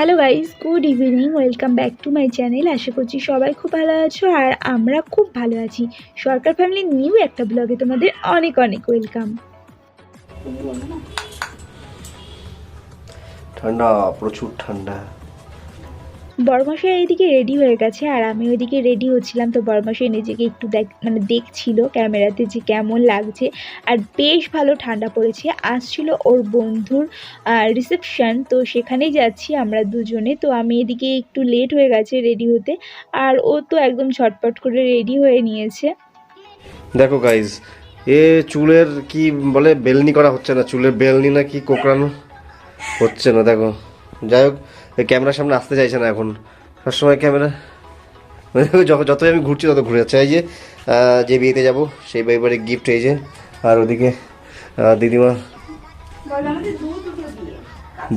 Hello guys good evening welcome back to my channel আশা করছি সবাই খুব ভালো আছো আর আমরা খুব ভালো আছি। সরকার ফ্যামিলি নিউ একটা ব্লগে তোমাদের অনেক অনেক ওয়েলকাম ঠান্ডা, প্রচুর ঠান্ডা। বড়মশাই এইদিকে রেডি হয়ে গেছে আর আমি ওইদিকে রেডি হচ্ছিলাম। তো বড়মশাই নিজেকে একটু দেখ মানে দেখছিল ক্যামেরাতে যে কেমন লাগছে। আর বেশ ভালো ঠান্ডা পড়েছে। আসছিল ওর বন্ধুর রিসেপশন তো সেখানেই যাচ্ছি আমরা দুজনে। তো আমি এদিকে একটু লেট হয়ে গেছে রেডি হতে। আর ও তো একদম ছটপট করে রেডি হয়ে নিয়েছে। দেখো গাইজ এ চুলের কি বলে বেলনি করা হচ্ছে না? চুলের বেলনি না কি কোকড়ানো? হচ্ছে না, দেখো। যাই হোক ক্যামেরার সামনে আসতে চাইছে না এখন। সবসময় ক্যামেরা যখন যতই আমি ঘুরছি তত ঘুরে যাচ্ছে। এই যে যে বিয়েতে যাব, সেই বাড়ি গিফট এই যে, আর ওদিকে দিদিমা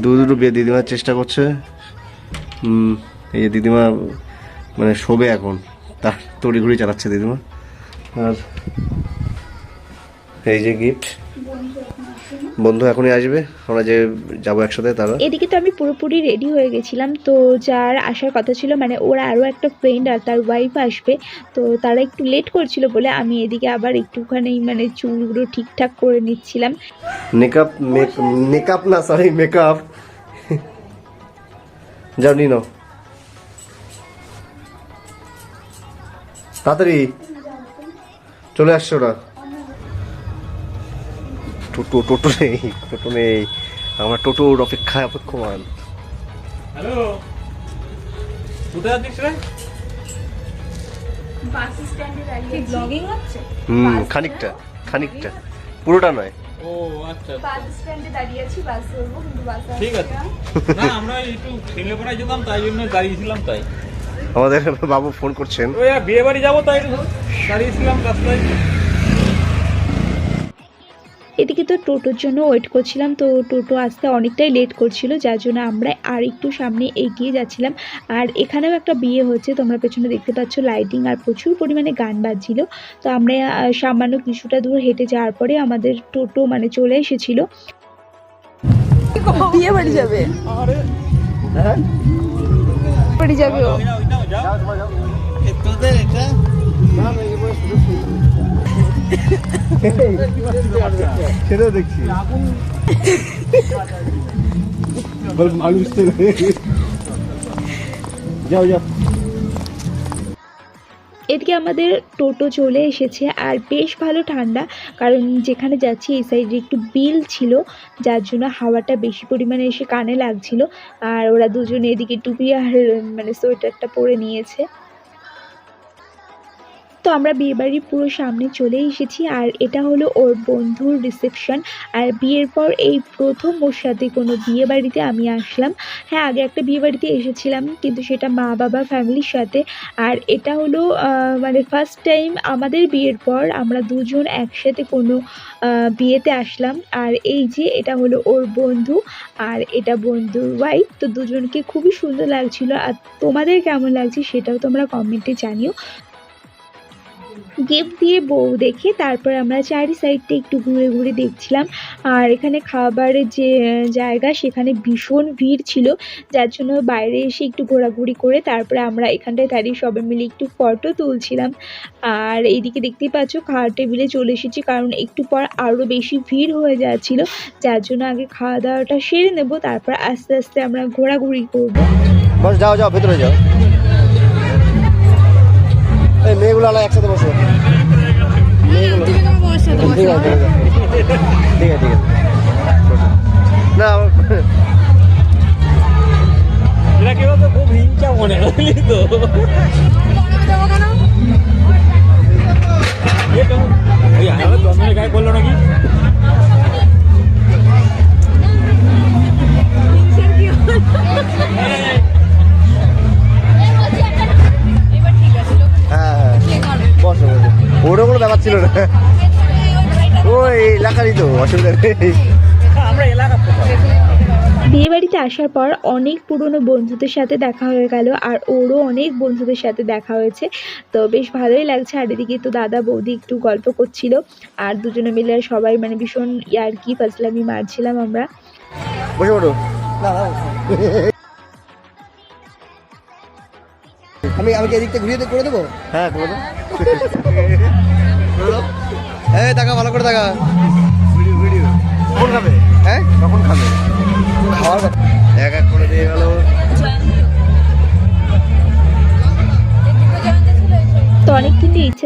দু দুটো বিয়ে দিদিমার চেষ্টা করছে। এই যে দিদিমা মানে শোবে এখন। তার তড়িঘড়ি চালাচ্ছে দিদিমা। আর এই যে গিফট বন্ধু এখনই আসবে আমরা যে যাব একসাথে তারা। এদিকে তো আমি পুরোপুরি রেডি হয়ে গেছিলাম তো যার আসার কথা ছিল মানে ওর আরও একটা ফ্রেন্ড আর তার ওয়াইফ আসবে তো তারা একটু লেট করছিল বলে আমি এদিকে আবার একটুখানি মানে চুলগুলো ঠিকঠাক করে নিচ্ছিলাম। মেকআপ মেকআপ না সরি মেকআপ জানি না তাড়াতাড়ি। চলে আসছো না টোটো টোটো নেই টোটো নেই। আমার টোটোর অপেক্ষায় অপেক্ষমান। হ্যালো? কোথায় আছিস রে? ব্লগিং হচ্ছে? হুম খানিকটা খানিকটা। পুরোটা নয়। ও আচ্ছা বাস স্ট্যান্ডে দাঁড়িয়ে আছি বাস ধরবো কিন্তু বাস ঠিক আছে। না। আমরা একটু ছেলেপাড়ায় যেতাম তাই জন্য দাঁড়িয়েছিলাম তাই। আমাদের বাবু ফোন করছেন। বিয়ে বাড়ি যাব তাই দাঁড়িয়েছিলাম রাস্তায়। এদিকে তো টোটোর জন্য ওয়েট করছিলাম তো টোটো আসতে অনেকটাই লেট করছিল যার জন্য আমরা আর একটু সামনে এগিয়ে যাচ্ছিলাম। আর এখানেও একটা বিয়ে হচ্ছে তোমরা পেছনে দেখতে পাচ্ছ লাইটিং আর প্রচুর পরিমাণে গান বাজছিল। তো আমরা সামান্য কিছুটা দূর হেঁটে যাওয়ার পরে আমাদের টোটো মানে চলে এসেছিল। বিয়ে বাড়ি যাবে? বাড়ি যাবে এদিকে আমাদের টোটো চলে এসেছে আর বেশ ভালো ঠান্ডা, কারণ যেখানে যাচ্ছি এই সাইডে একটু বিল ছিল, যার জন্য হাওয়াটা বেশি পরিমাণে এসে কানে লাগছিল। আর ওরা দুজনে এদিকে টুপি আর মানে সোয়েটারটা পরে নিয়েছে। তো আমরা বিয়েবাড়ির পুরো সামনে চলে এসেছি আর এটা হলো ওর বন্ধুর রিসেপশন আর বিয়ের পর এই প্রথম ওর সাথে কোনো বিয়ে বাড়িতে আমি আসলাম। হ্যাঁ আগে একটা বিয়ে বাড়িতে এসেছিলাম কিন্তু সেটা মা বাবা ফ্যামিলির সাথে। আর এটা হলো মানে ফার্স্ট টাইম আমাদের বিয়ের পর আমরা দুজন একসাথে কোনো বিয়েতে আসলাম। আর এই যে এটা হলো ওর বন্ধু আর এটা বন্ধুর ওয়াইফ তো দুজনকে খুবই সুন্দর লাগছিল। আর তোমাদের কেমন লাগছে সেটাও তোমরা কমেন্টে জানিও। গিফট দিয়ে বউ দেখে তারপর আমরা চারি সাইডটা একটু ঘুরে ঘুরে দেখছিলাম। আর এখানে খাবারের যে জায়গা সেখানে ভীষণ ভিড় ছিল, যার জন্য বাইরে এসে একটু ঘোরাঘুরি করে তারপরে আমরা এখানটায় দাঁড়িয়ে সবাই মিলে একটু ফটো তুলছিলাম। আর এইদিকে দেখতেই পাচ্ছ খাওয়ার টেবিলে চলে এসেছি, কারণ একটু পর আরও বেশি ভিড় হয়ে যাচ্ছিল, যার জন্য আগে খাওয়া দাওয়াটা সেরে নেব, তারপর আস্তে আস্তে আমরা ঘোরাঘুরি করব। যাও যাও, ভেতরে যাও। আলা একসাথে বসে। ঠিক আছে ঠিক আছে ঠিক আছে না এটা কেউ তো খুব হিংসা মনে হয় তো। ওই আমার জন্মের গায়ে করল নাকি? ওরও কোনো ব্যাপার ছিল না। ওই এলাকারই তো অসুবিধা নেই। আমরা এলাকার বিয়েবাড়িতে আসার পর অনেক পুরনো বন্ধুদের সাথে দেখা হয়ে গেল আর ওরও অনেক বন্ধুদের সাথে দেখা হয়েছে। তো বেশ ভালোই লাগছে আর এদিকে তো দাদা বৌদি একটু গল্প করছিল আর দুজনে মিলে সবাই মানে ভীষণ ইয়ার্কি ফাজলামি মারছিলাম আমরা। বসে আমি আমাকে এদিকটা ঘুরিয়ে করে দেবো? হ্যাঁ করে। এই টাকা ভালো করে টাকা। কখন খাবে? হ্যাঁ? কখন খাবে? খাওয়ার। এক এক করে দিয়ে গেল।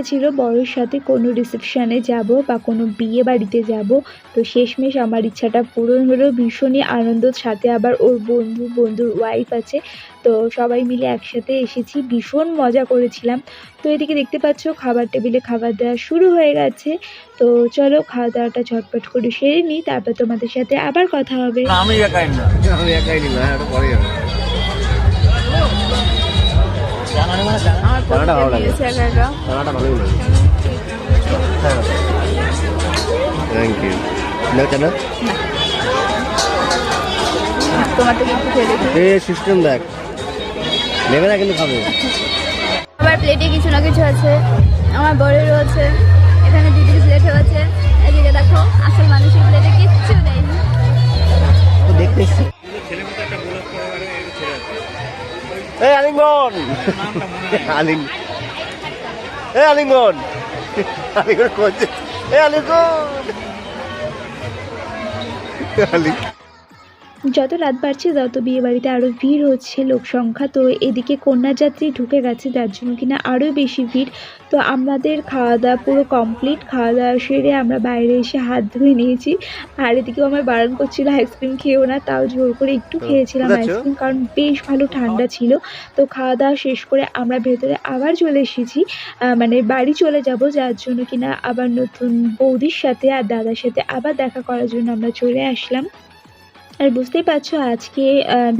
ছিল বড়োর সাথে কোনো রিসেপশানে যাব বা কোনো বিয়ে বাড়িতে যাব। তো শেষমেশ আমার ইচ্ছাটা পূরণ হলো। ভীষণই আনন্দর সাথে আবার ওর বন্ধু বন্ধুর ওয়াইফ আছে। তো সবাই মিলে একসাথে এসেছি। ভীষণ মজা করেছিলাম। তো এদিকে দেখতে পাচ্ছ খাবার টেবিলে খাবার দেওয়া শুরু হয়ে গেছে। তো চলো খাওয়া দাওয়াটা ঝটপট করে সেরে নিই। তারপর তোমাদের সাথে আবার কথা হবে। আমি একাই না আমি একাই নিলাম হ্যাঁ পরে আমার ভালো লাগে। চানাটা ভালোই লাগে। থ্যাংক ইউ না চানা তোমার থেকে একটু খেয়ে দেখি। এ সিস্টেম দেখ। নেবে না কিন্তু খাবে। আমার প্লেটে কিছু না কিছু আছে। আমার বড়েরও আছে। এখানে দিদির প্লেটও আছে এদিকে দেখো আসল মানুষের প্লেটে কিচ্ছু নেই। তো দেখতে এসছি এই আলিঙ্গন। আলিং এ আলিঙ্গন। আলিঙ্গন করছে। এ আলিঙ্গন। আলিঙ্গন। যত রাত বাড়ছে তত বিয়ে বাড়িতে আরও ভিড় হচ্ছে লোক সংখ্যা তো এদিকে কন্যাযাত্রী ঢুকে গেছে যার জন্য কিনা আরও বেশি ভিড়। তো আমাদের খাওয়া দাওয়া পুরো কমপ্লিট খাওয়া দাওয়া সেরে আমরা বাইরে এসে হাত ধুয়ে নিয়েছি। আর এদিকেও আমার বারণ করছিল আইসক্রিম খেয়েও না তাও জোর করে একটু খেয়েছিলাম আইসক্রিম কারণ বেশ ভালো ঠান্ডা ছিল। তো খাওয়া দাওয়া শেষ করে আমরা ভেতরে আবার চলে এসেছি। মানে বাড়ি চলে যাব যার জন্য কিনা আবার নতুন বৌদির সাথে আর দাদার সাথে আবার দেখা করার জন্য আমরা চলে আসলাম। আর বুঝতেই পারছ আজকে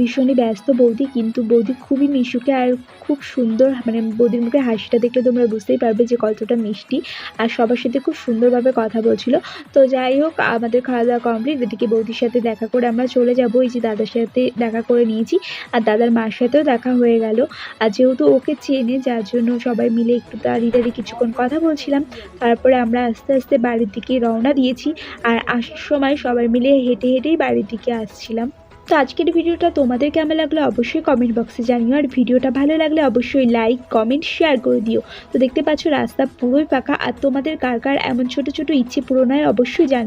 ভীষণই ব্যস্ত বৌদি, কিন্তু বৌদি খুবই মিশুকে আর খুব সুন্দর মানে বৌদির মুখে হাসিটা দেখলে তোমরা বুঝতেই পারবে যে কতটা মিষ্টি আর সবার সাথে খুব সুন্দরভাবে কথা বলছিল। তো যাই হোক, আমাদের খাওয়া দাওয়া কমপ্লিট এদিকে বৌদির সাথে দেখা করে আমরা চলে যাব। এই যে দাদার সাথে দেখা করে নিয়েছি আর দাদার মার সাথেও দেখা হয়ে গেল। আর যেহেতু ওকে চেনে, যার জন্য সবাই মিলে একটু দাঁড়িয়ে দাঁড়িয়ে কিছুক্ষণ কথা বলছিলাম। তারপরে আমরা আস্তে আস্তে বাড়ির দিকে রওনা দিয়েছি। আর আসার সময় সবাই মিলে হেঁটে হেঁটেই বাড়ির দিকে আসছিলাম তো আজকের ভিডিওটা তোমাদের কেমন লাগল অবশ্যই কমেন্ট বক্সে জানিও। আর ভিডিওটা ভালো লাগলে অবশ্যই লাইক কমেন্ট শেয়ার করে দিও। তো দেখতে পাচ্ছ রাস্তা পুরোই পাকা। আর তোমাদের কার কার এমন ছোট ছোট ইচ্ছে পূরণ হয় অবশ্যই জানি